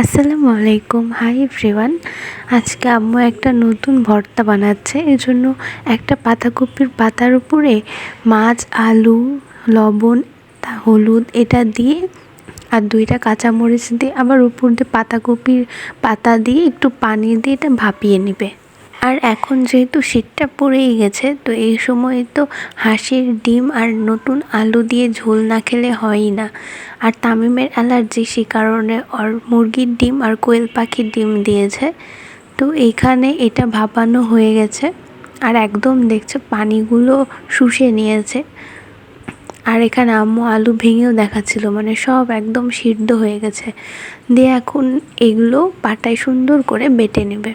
আসসালামু আলাইকুম। Hi everyone আজকে আম্মু একটা নতুন ভর্তা বানাচ্ছে। এই জন্য একটা পাতাকপির পাতার উপরে মাছ, আলু, লবণ, তা হলুদ এটা দিয়ে আর দুইটা কাঁচামরিচ দিয়ে আবার উপর দিয়ে পাতাকপির পাতা দিয়ে একটু পানি দিয়ে এটা ভাপিয়ে নেবে। আর এখন যেহেতু শীতটা পড়েই গেছে, তো এই সময় তো হাঁসের ডিম আর নতুন আলু দিয়ে ঝোল না খেলে হয়ই না। আর তামিমের অ্যালার্জি, সে কারণে ওর মুরগির ডিম আর কোয়েল পাখির ডিম দিয়েছে। তো এইখানে এটা ভাপানো হয়ে গেছে। আর একদম দেখছে, পানিগুলো শুষে নিয়েছে। আর এখানে আম্মু আলু ভেঙেও দেখাচ্ছিল মানে সব একদম সিদ্ধ হয়ে গেছে। দিয়ে এখন এগুলো পাটায় সুন্দর করে বেটে নেবে।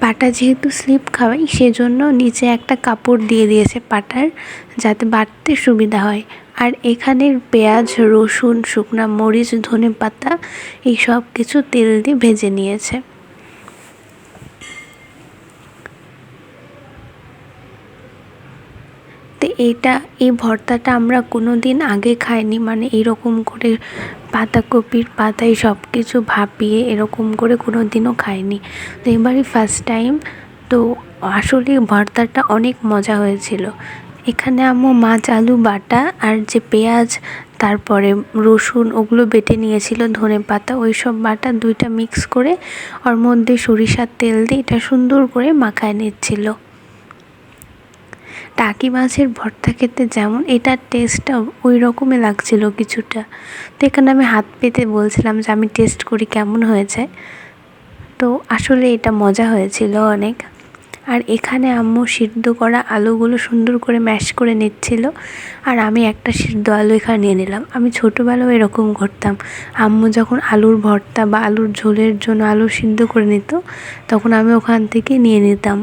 পাটা যেহেতু স্লিপ খাওয়াই সেজন্য নিচে একটা কাপড় দিয়ে দিয়েছে পাটার, যাতে বাটতে সুবিধা হয়। আর এখানের পেঁয়াজ, রসুন, শুকনা মরিচ, ধনে পাতা, এই সব কিছু তেল দিয়ে ভেজে নিয়েছে। তো এইটা, এই ভর্তাটা আমরা কোনো দিন আগে খাইনি। মানে এরকম করে পাতাকপির পাতায় সব কিছু ভাপিয়ে এরকম করে কোনো দিনও খাইনি। তো এবারই ফার্স্ট টাইম তো আসলে ভর্তাটা অনেক মজা হয়েছিল। এখানে আম্মু মাছ, আলু, বাটা আর যে পেঁয়াজ, তারপরে রসুন, ওগুলো বেটে নিয়েছিল, ধনে পাতা, ওই সব বাটা দুইটা মিক্স করে, ওর মধ্যে সরিষার তেল দিয়ে এটা সুন্দর করে মাখায় নিচ্ছিল। টাকি মাছের ভর্তা খেতে যেমন, এটার টেস্টটা ওই রকমই লাগছিল কিছুটা। তো এখানে আমি হাত পেতে বলছিলাম যে আমি টেস্ট করি কেমন হয়েছে। তো আসলে এটা মজা হয়েছিল অনেক। আর এখানে আম্মু সিদ্ধ করা আলুগুলো সুন্দর করে ম্যাশ করে নিচ্ছিল। আর আমি একটা সিদ্ধ আলু এখানে নিয়ে নিলাম। আমি ছোটোবেলাও এরকম করতাম। আম্মু যখন আলুর ভর্তা বা আলুর ঝোলের জন্য আলু সিদ্ধ করে নিত, তখন আমি ওখান থেকে নিয়ে নিতাম।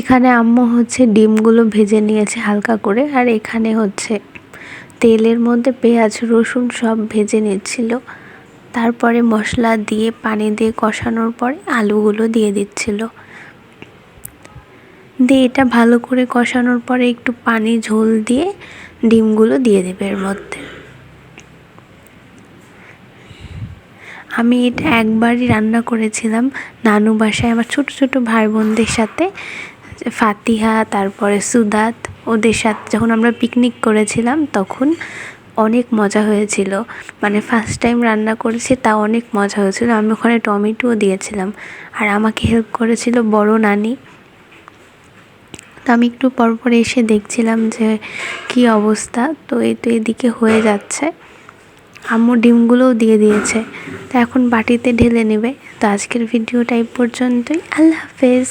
এখানে আম্মু হচ্ছে ডিমগুলো ভেজে নিয়েছে হালকা করে, আর এখানে হচ্ছে তেলের মধ্যে পেঁয়াজ, রসুন সব ভেজে নিচ্ছিল। তারপরে মশলা দিয়ে, পানি দিয়ে কষানোর পরে আলুগুলো দিয়ে দিচ্ছিল। দিয়ে এটা ভালো করে কষানোর পরে একটু পানি ঝোল দিয়ে ডিমগুলো দিয়ে দেবে এর মধ্যে। আমি এটা একবারই রান্না করেছিলাম নানু বাসায় আমার ছোট ছোট ভাই বোনদের সাথে, ফাতিহা, তারপরে সুদাত, ওদের সাথে যখন আমরা পিকনিক করেছিলাম তখন অনেক মজা হয়েছিল। মানে ফার্স্ট টাইম রান্না করেছি তা অনেক মজা হয়েছিল। আমি ওখানে টমেটোও দিয়েছিলাম। আর আমাকে হেল্প করেছিল বড় নানি। তো আমি একটু পর পর এসে দেখছিলাম যে কি অবস্থা। তো এই তো এদিকে হয়ে যাচ্ছে। আম্মু ডিমগুলোও দিয়ে দিয়েছে। এখন বাটিতে ঢেলে নেবে। তো আজকের ভিডিওটা এই পর্যন্তই। আল্লাহ হাফেজ।